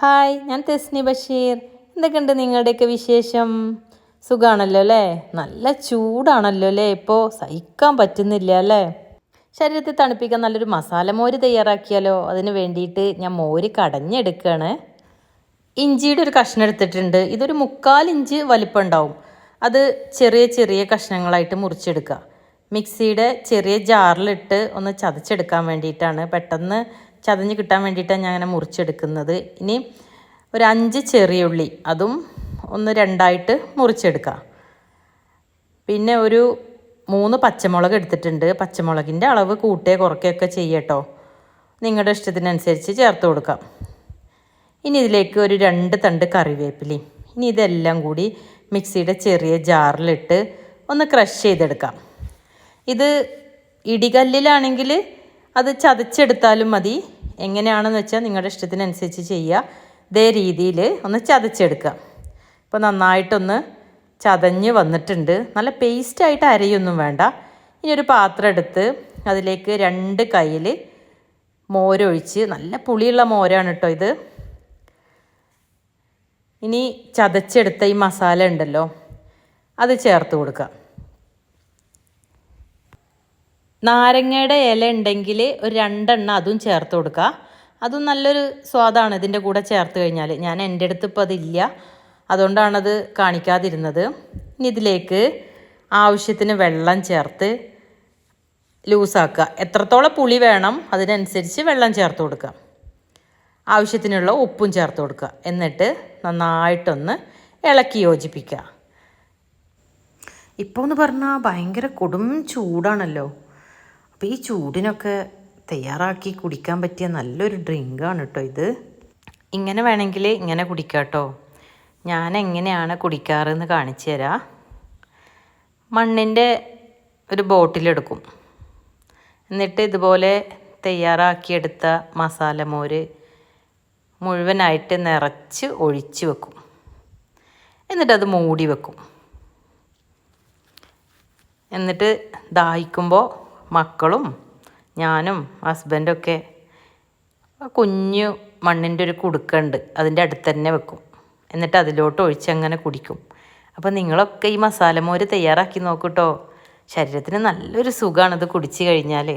Hi ഞാൻ തെസ്നി ബഷീർ. എന്തൊക്കെയുണ്ട് നിങ്ങളുടെയൊക്കെ വിശേഷം? സുഖമാണല്ലോ അല്ലേ? നല്ല ചൂടാണല്ലോ അല്ലേ? ഇപ്പോൾ സഹിക്കാൻ പറ്റുന്നില്ല അല്ലേ? ശരീരത്തെ തണുപ്പിക്കാൻ നല്ലൊരു മസാല മോര് തയ്യാറാക്കിയാലോ? അതിന് വേണ്ടിയിട്ട് ഞാൻ മോര് കടഞ്ഞെടുക്കുകയാണ്. ഇഞ്ചിയുടെ ഒരു കഷ്ണം എടുത്തിട്ടുണ്ട്. ഇതൊരു മുക്കാൽ ഇഞ്ച് വലിപ്പം ഉണ്ടാവും അത് ചെറിയ ചെറിയ കഷ്ണങ്ങളായിട്ട് മുറിച്ചെടുക്കുക. മിക്സിയുടെ ചെറിയ ജാറിലിട്ട് ഒന്ന് ചതച്ചെടുക്കാൻ വേണ്ടിയിട്ടാണ്. പെട്ടെന്ന് ചതഞ്ഞ് കിട്ടാൻ വേണ്ടിയിട്ടാണ് ഞാൻ അങ്ങനെ മുറിച്ചെടുക്കുന്നത്. ഇനി ഒരു അഞ്ച് ചെറിയ ഉള്ളി അതും ഒന്ന് രണ്ടായിട്ട് മുറിച്ചെടുക്കുക. പിന്നെ ഒരു മൂന്ന് പച്ചമുളക് എടുത്തിട്ടുണ്ട്. പച്ചമുളകിന്റെ അളവ് കൂട്ടേ കുറയ്ക്കുകയൊക്കെ ചെയ്യട്ടോ നിങ്ങളുടെ ഇഷ്ടത്തിനനുസരിച്ച് ചേർത്ത് കൊടുക്കാം. ഇനി ഇതിലേക്ക് ഒരു രണ്ട് തണ്ട് കറിവേപ്പിലയും ഇനി ഇതെല്ലാം കൂടി മിക്സിയുടെ ചെറിയ ജാറിലിട്ട് ഒന്ന് ക്രഷ് ചെയ്തെടുക്കാം. ഇത് ഇടികല്ലിലാണെങ്കിൽ അത് ചതച്ചെടുത്താലും മതി. എങ്ങനെയാണെന്ന് വെച്ചാൽ നിങ്ങളുടെ ഇഷ്ടത്തിനനുസരിച്ച് ചെയ്യുക. ഇതേ രീതിയിൽ ഒന്ന് ചതച്ചെടുക്കുക. ഇപ്പോൾ നന്നായിട്ടൊന്ന് ചതഞ്ഞ് വന്നിട്ടുണ്ട്. നല്ല പേസ്റ്റായിട്ട് അരയൊന്നും വേണ്ട. ഇനി ഒരു പാത്രം എടുത്ത് അതിലേക്ക് രണ്ട് കയ്യിൽ മോരൊഴിച്ച് നല്ല പുളിയുള്ള മോരാണ് കേട്ടോ ഇത്. ഇനി ചതച്ചെടുത്ത ഈ മസാല ഉണ്ടല്ലോ അത് ചേർത്ത് കൊടുക്കുക. നാരങ്ങയുടെ ഇല ഉണ്ടെങ്കിൽ ഒരു രണ്ടെണ്ണം അതും ചേർത്ത് കൊടുക്കുക. അതും നല്ലൊരു സ്വാദാണ് ഇതിന്റെ കൂടെ ചേർത്ത് കഴിഞ്ഞാൽ. ഞാൻ എന്റെ അടുത്ത് ഇപ്പോൾ അതില്ല. അതുകൊണ്ടാണത് കാണിക്കാതിരുന്നത്. ഇനി ഇതിലേക്ക് ആവശ്യത്തിന് വെള്ളം ചേർത്ത് ലൂസാക്കുക. എത്രത്തോളം പുളി വേണം അതിനനുസരിച്ച് വെള്ളം ചേർത്ത് കൊടുക്കുക. ആവശ്യത്തിനുള്ള ഉപ്പും ചേർത്ത് കൊടുക്കുക. എന്നിട്ട് നന്നായിട്ടൊന്ന് ഇളക്കി യോജിപ്പിക്കുക. ഇപ്പോൾ എന്ന് പറഞ്ഞാൽ ഭയങ്കര കൊടും ചൂടാണല്ലോ. അപ്പോൾ ഈ ചൂടിനൊക്കെ തയ്യാറാക്കി കുടിക്കാൻ പറ്റിയ നല്ലൊരു ഡ്രിങ്കാണ് കേട്ടോ ഇത്. ഇങ്ങനെ വേണമെങ്കിൽ ഇങ്ങനെ കുടിക്കാം കേട്ടോ ഞാൻ എങ്ങനെയാണ് കുടിക്കാറെന്ന് കാണിച്ചു തരാം. മണ്ണിന്റെ ഒരു ബോട്ടിലെടുക്കും. എന്നിട്ട് ഇതുപോലെ തയ്യാറാക്കിയെടുത്ത മസാല മോര് മുഴുവനായിട്ട് നിറച്ച് ഒഴിച്ച് വെക്കും. എന്നിട്ടത് മൂടി വെക്കും. എന്നിട്ട് ദാഹിക്കുമ്പോൾ മക്കളും ഞാനും ഹസ്ബൻഡൊക്കെ കുഞ്ഞു മണ്ണിന്റെ ഒരു കുടുക്കുണ്ട് അതിന്റെ അടുത്ത് തന്നെ വെക്കും. എന്നിട്ട് അതിലോട്ട് ഒഴിച്ചങ്ങനെ കുടിക്കും. അപ്പോൾ നിങ്ങളൊക്കെ ഈ മസാല മോര് തയ്യാറാക്കി നോക്കൂട്ടോ ശരീരത്തിന് നല്ലൊരു സുഖമാണിത് കുടിച്ച് കഴിഞ്ഞാൽ